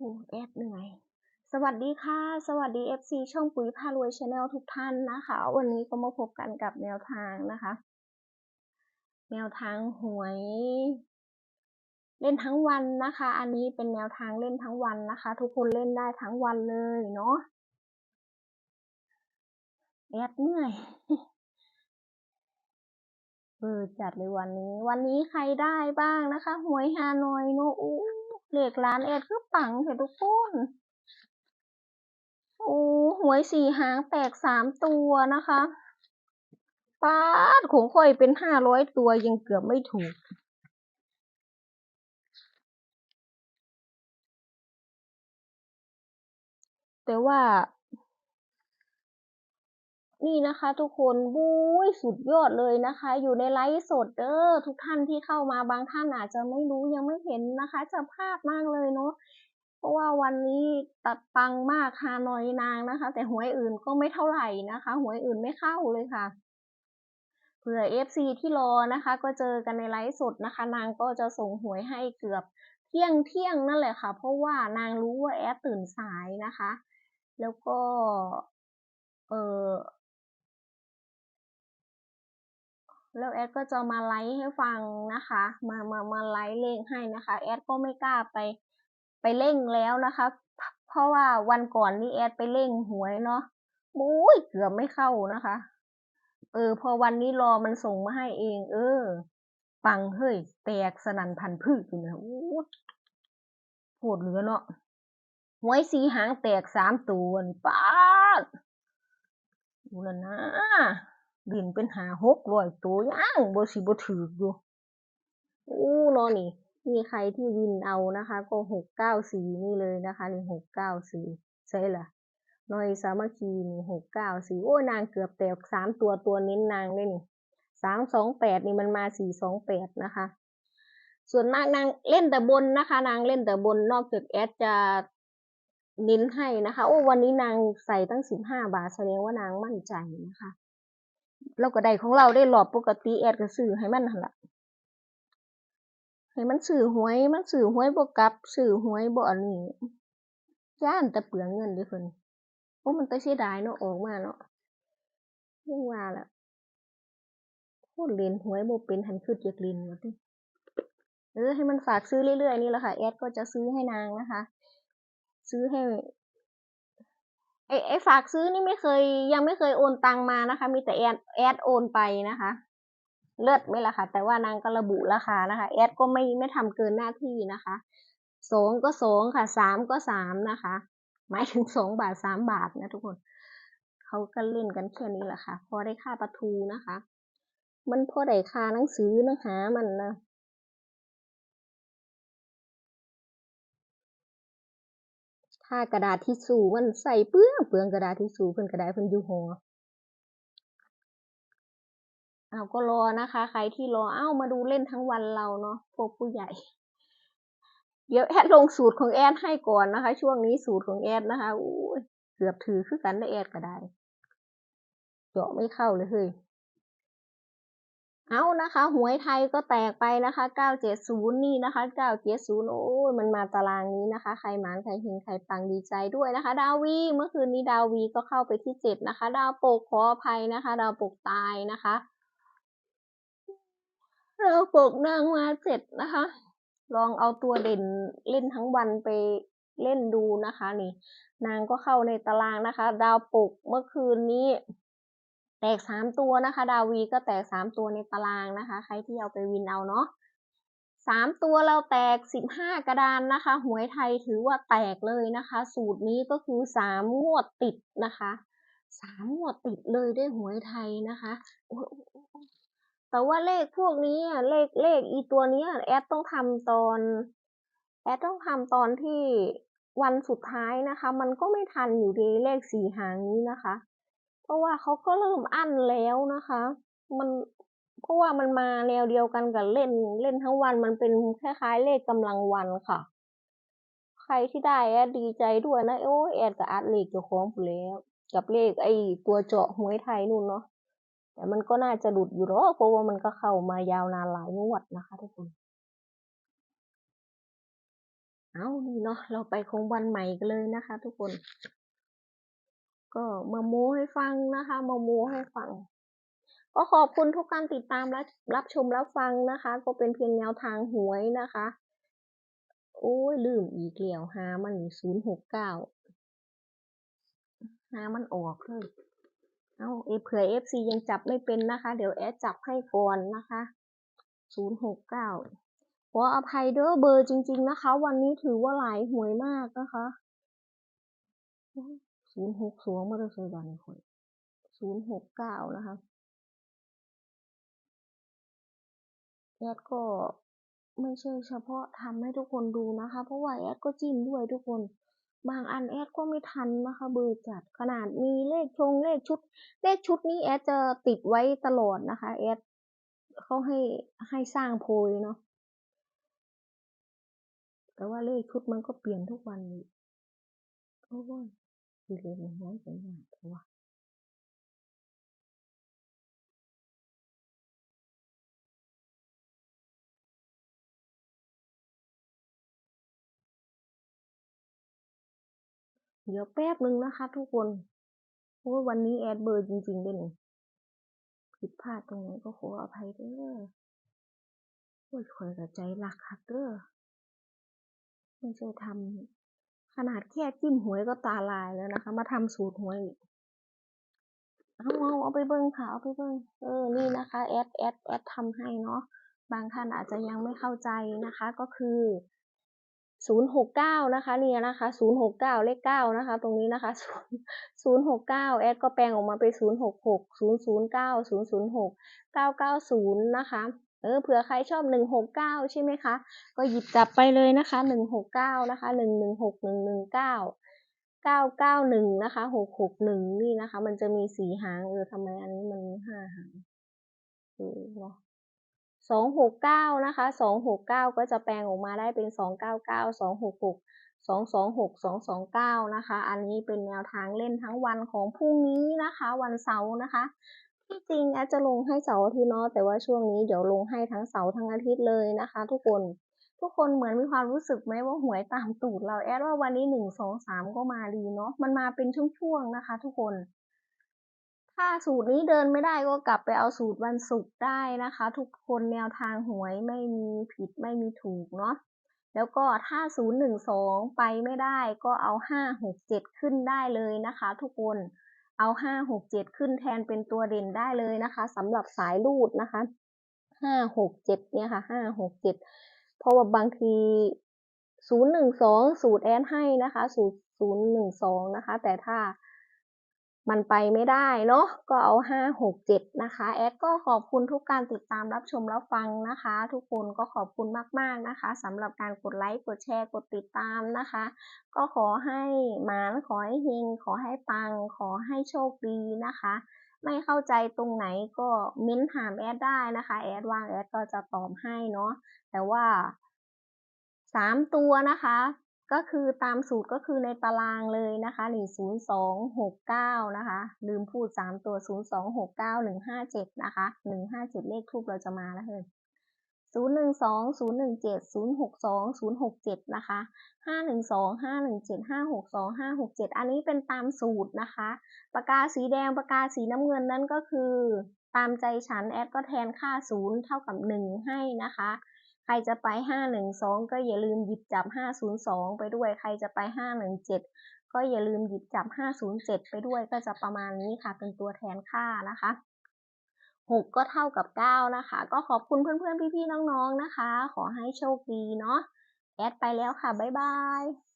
โอ้แอดเหนื่อย สวัสดีค่ะ สวัสดี FC ช่องปุ๋ยพารวยชาแนลทุกท่านนะคะ วันนี้ก็มาพบกันกับแนวทางนะคะ แนวทางหวย เล่นทั้งวันนะคะ อันนี้เป็นแนวทางเล่นทั้งวันนะคะ ทุกคนเล่นได้ทั้งวันเลยเนาะแอดเหนื่อยเออจัดเลยวันนี้ วันนี้ใครได้บ้างนะคะ หวยฮานอยเนาะอู้ เหล็กร้านเอดคือปังเถอะทุกคนโอ้หวยสี่หางแตกสามตัวนะคะป้าดของค่อยเป็นห้าร้อยตัวยังเกือบไม่ถูก แต่ว่า นี่นะคะทุกคนบุ้ยสุดยอดเลยนะคะ อยู่ในไลฟ์สดเด้อทุกท่านที่เข้ามาบางท่านอาจจะไม่รู้ยังไม่เห็นนะคะจะพลาดมากเลยเนาะเพราะว่าวันนี้ตัดปังมากฮานอยนางนะคะ แต่หวยอื่นก็ไม่เท่าไหร่นะคะหวยอื่นไม่เข้าเลยค่ะเผื่อ FC ที่รอนะคะ ก็เจอกันในไลฟ์สดนะคะ นางก็จะส่งหวยให้เกือบเที่ยงเที่ยงนั่นแหละค่ะ เพราะว่านางรู้ว่าแอดตื่นสายนะคะ แล้วก็ เออ แล้วแอดก็จะมาไลฟ์ให้ฟังนะคะ มามามาไลฟ์เลขให้นะคะ แอดก็ไม่กล้าไปไปเร่งแล้วนะคะ เพราะว่าวันก่อนนี่แอดไปเร่งหวยเนาะบุ้ยเกือบไม่เข้านะคะ เออ พอวันนี้รอมันส่งมาให้เอง เออ ปังเฮ้ย แตกสนั่นพันพืชอยู่นะโอ้โหดเหลือเนาะหวยสีหางแตกสามตัวป้าดดูแล้วนะ บินเป็นหาหกร้อยตัวย่างบ่สิบ่ถืออยู่อู้เนอนี่มีใครที่วินเอานะคะ ก็หกเก้าสี่นี่เลยนะคะนี่หกเก้าสี่ใช่ละหน่อยสามัคคีนี่หกเก้าสี่โอ้นางเกือบแตกสามตัวตัวเน้นนางเลยนี่สามสองแปดนี่มันมาสี่สองแปดนะคะ ส่วนมากนางเล่นแต่บนนะคะ นางเล่นแต่บนนอกจากแอดจะเน้นให้นะคะ โอ้วันนี้นางใส่ตั้งสิบห้าบาทแสดงว่านางมั่นใจนะคะ เราก็ได้ของเราได้หลอบปกติแอดก็ซื้อให้มันหั่นละให้มันซื้อหวยมันซื้อหวยบ่กลับซื้อหวยบ่อันนี้ย่านแต่เปลืองเงินเด้เพิ่นโอ้มันแต่เสียดายเนาะออกมาเนาะยังว่าละโคตรเล่นหวยโบเป็นหันคืออยากเล่นว่าติเออให้มันฝากซื้อเรื่อยๆนี่แหละค่ะแอดก็จะซื้อให้นางนะคะ ซื้อให้ ไอไอฝากซื้อนี่ไม่เคย ยังไม่เคยโอนตังมานะคะ มีแต่แอดแอดโอนไปนะคะ เลิศไหมล่ะค่ะ แต่ว่านางก็ระบุราคานะคะแอดก็ไม่ไม่ทำเกินหน้าที่นะคะสองก็สองค่ะสามก็สามนะคะ หมายถึงสองบาทสามบาทนะทุกคนเขาก็เล่นกันแค่นี้แหละค่ะ พอได้ค่าประทูนะคะ มันพอได้ค่าหนังสือนะคะมันนะ ถ้ากระดาษทิชชู่มันใส่เปลืองเปลืองกระดาษทิชชู่เพิ่นกระดาษเพิ่นอยู่หอเอาก็รอนะคะ ใครที่รอเอ้ามาดูเล่นทั้งวันเราเนาะพวกผู้ใหญ่ เดี๋ยวแอดลงสูตรของแอดให้ก่อนนะคะ ช่วงนี้สูตรของแอดนะคะอู้เกือบถือคือกันนะแอดก็ได้เจาะไม่เข้าเลยเฮ้ย เอานะคะหวยไทยก็แตกไปนะคะ 970 นี่นะคะ 970 โอ้ยมันมาตารางนี้นะคะ ใครหมานใครเฮงใครปังดีใจด้วยนะคะ ดาวีเมื่อคืนนี้ดาวีก็เข้าไปที่ 7 นะคะ ดาวปกขออภัยนะคะ ดาวปกตายนะคะดาวปกนางมาเจ็ดนะคะ ลองเอาตัวเด่นเล่นทั้งวันไปเล่นดูนะคะนี่ นางก็เข้าในตารางนะคะ ดาวปกเมื่อคืนนี้ แตกสามตัวนะคะ ดาวีก็แตกสามตัวในตารางนะคะ ใครที่เอาไปวินเอาเนาะสามตัวเราแตกสิบห้ากระดานนะคะ หวยไทยถือว่าแตกเลยนะคะ สูตรนี้ก็คือสามงวดติดนะคะสามงวดติดเลยได้หวยไทยนะคะแต่ว่าเลขพวกนี้เลขเลขอีตัวนี้แอดต้องทำตอนแอดต้องทำตอนที่วันสุดท้ายนะคะ มันก็ไม่ทันอยู่ดีเลขสี่หางนี้นะคะ เพราะว่าเขาก็เริ่มอั้นแล้วนะคะ มันเพราะว่ามันมาแนวเดียวกันกับเล่น เล่นทั้งวันมันเป็นคล้ายๆเลขกำลังวันค่ะ ใครที่ได้แอดดีใจด้วยนะโอ้แอดกับอัดเลขเจ้าของผู้แล้ว กับเลขไอ้ตัวเจาะหวยไทยนู่นเนาะแต่มันก็น่าจะหลุดอยู่หรอกเพราะว่ามันก็เข้ามายาวนานหลายงวดนะคะทุกคนเอานี่เนาะเราไปของวันใหม่กันเลยนะคะ ทุกคน ก็มาโม้ให้ฟังนะคะ มาโม้ให้ฟัง ก็ขอบคุณทุกการติดตามและรับชมรับฟังนะคะ ก็เป็นเพียงแนวทางหวยนะคะ โอ้ยลืมอีกแล้วหามันศูนย์หกเก้าหามันออกเลยเอาเอเผื่อเอฟซียังจับไม่เป็นนะคะ เดี๋ยวแอดจับให้ก่อนนะคะศูนย์หกเก้าขออภัยเด้อเบอร์จริง ๆนะคะ วันนี้ถือว่าหลายหวยมากนะคะ ศูนย์หกสวงมาได้ใช้บันหวยศูนย์หกเก้านะคะแอดก็ไม่ใช่เฉพาะทำให้ทุกคนดูนะคะ เพราะว่าแอดก็จิ้มด้วยทุกคน บางอันแอดก็ไม่ทันนะคะ เบอร์จัดขนาดมีเลขชงเลขชุด เลขชุดนี้แอดจะติดไว้ตลอดนะคะแอดเขาให้ให้สร้างโพยเนาะแต่ว่าเลขชุดมันก็เปลี่ยนทุกวันนี้โอ้ย ดีเลยมันน้อยจังเลยเพราะว่าเดี๋ยวแป๊บนึงนะคะทุกคน เพราะว่าวันนี้แอดเบอร์จริงๆเป็นผิดพลาดตรงไหนก็ขออภัยเด้อโอ้ยคอยกับใจหลักคักเด้อไม่ใช่ทำ ขนาดแค่จิ้มหวยก็ตาลายแล้วนะคะ มาทำสูตรหวยอีกเอาเอาเอาไปเบิ้งค่ะ เอาไปเบิ้งเออ นี่นะคะ แอดแอดแอดทำให้เนาะ บางท่านอาจจะยังไม่เข้าใจนะคะ ก็คือศูนย์หกเก้านะคะเนี่ยนะคะศูนย์หกเก้าเลขเก้านะคะ ตรงนี้นะคะศูนย์หกเก้าแอดก็แปลงออกมาเป็นศูนย์หกหกศูนย์ศูนย์เก้าศูนย์ศูนย์หกเก้าเก้าศูนย์นะคะ เออเผื่อใครชอบหนึ่งหกเก้าใช่ไหมคะ ก็หยิบจับไปเลยนะคะหนึ่งหกเก้านะคะหนึ่งหนึ่งหกหนึ่งหนึ่งเก้าเก้าเก้าหนึ่งนะคะหกหกหนึ่งนี่นะคะ มันจะมีสีหางเออทำไมอันนี้มันห้าหางเออเนาะสองหกเก้านะคะสองหกเก้าก็จะแปลงออกมาได้เป็นสองเก้าเก้าสองหกหกสองสองหกสองสองเก้านะคะ อันนี้เป็นแนวทางเล่นทั้งวันของพรุ่งนี้นะคะ วันเสาร์นะคะ ที่จริงแอดจะลงให้เสาร์อาทิตย์เนาะแต่ว่าช่วงนี้เดี๋ยวลงให้ทั้งเสาร์ทั้งอาทิตย์เลยนะคะ ทุกคนทุกคนเหมือนมีความรู้สึกไหมว่าหวยตามตูดเราแอดว่าวันนี้หนึ่งสองสามก็มาดีเนาะมันมาเป็นช่วงๆนะคะ ทุกคน ถ้าสูตรนี้เดินไม่ได้ก็กลับไปเอาสูตรวันศุกร์ได้นะคะ ทุกคนแนวทางหวยไม่มีผิดไม่มีถูกเนาะแล้วก็ถ้าศูนย์หนึ่งสองไปไม่ได้ก็เอาห้าหกเจ็ดขึ้นได้เลยนะคะ ทุกคน เอาห้าหกเจ็ดขึ้นแทนเป็นตัวเด่นได้เลยนะคะสำหรับสายรูดนะคะห้าหกเจ็ดเนี่ยค่ะห้าหกเจ็ดเพราะว่าบางทีศูนย์หนึ่งสองสูตรแอนให้นะคะ สูตรศูนย์หนึ่งสองนะคะ แต่ถ้า มันไปไม่ได้เนาะก็เอาห้าหกเจ็ดนะคะ แอดก็ขอบคุณทุกการติดตามรับชมรับฟังนะคะ ทุกคนก็ขอบคุณมากๆนะคะสำหรับการกดไลค์กดแชร์กดติดตามนะคะ ก็ขอให้หมานขอให้เฮงขอให้ปัง ขอให้โชคดีนะคะ ไม่เข้าใจตรงไหนก็เม้นถามแอดได้นะคะ แอดว่างแอดก็จะตอบให้เนาะแต่ว่าสามตัวนะคะ ก็คือตามสูตรก็คือในตารางเลยนะคะหนี่งศูนย์สองหกเก้านะคะ ลืมพูดสามตัวศูนย์สองหกเก้าหนึ่งห้าเจ็ดนะคะหนึ่งห้าเจ็ดเลขทูบเราจะมาแล้วเลยศูนย์หนึ่งสองศูนย์หนึ่งเจ็ดศูนย์หกสองศูนย์หกเจ็ดนะคะห้าหนึ่งสองห้าหนึ่งเจ็ดห้าหกสองห้าหกเจ็ดอันนี้เป็นตามสูตรนะคะ ปากกาสีแดงปากกาสีน้ำเงินนั่นก็คือ ตามใจฉันแอดก็แทนค่าศูนย์เท่ากับหนึ่งให้นะคะ ใครจะไป 512 ก็อย่าลืมหยิบจับ 502 ไปด้วย ใครจะไป 517 ก็อย่าลืมหยิบจับ 507 ไปด้วย ก็จะประมาณนี้ค่ะ เป็นตัวแทนค่านะคะ 6 ก็เท่ากับ 9 นะคะ ก็ขอบคุณเพื่อนๆ พี่ๆ น้องๆ นะคะ ขอให้โชคดีเนาะ แอดไปแล้วค่ะ บ๊ายบาย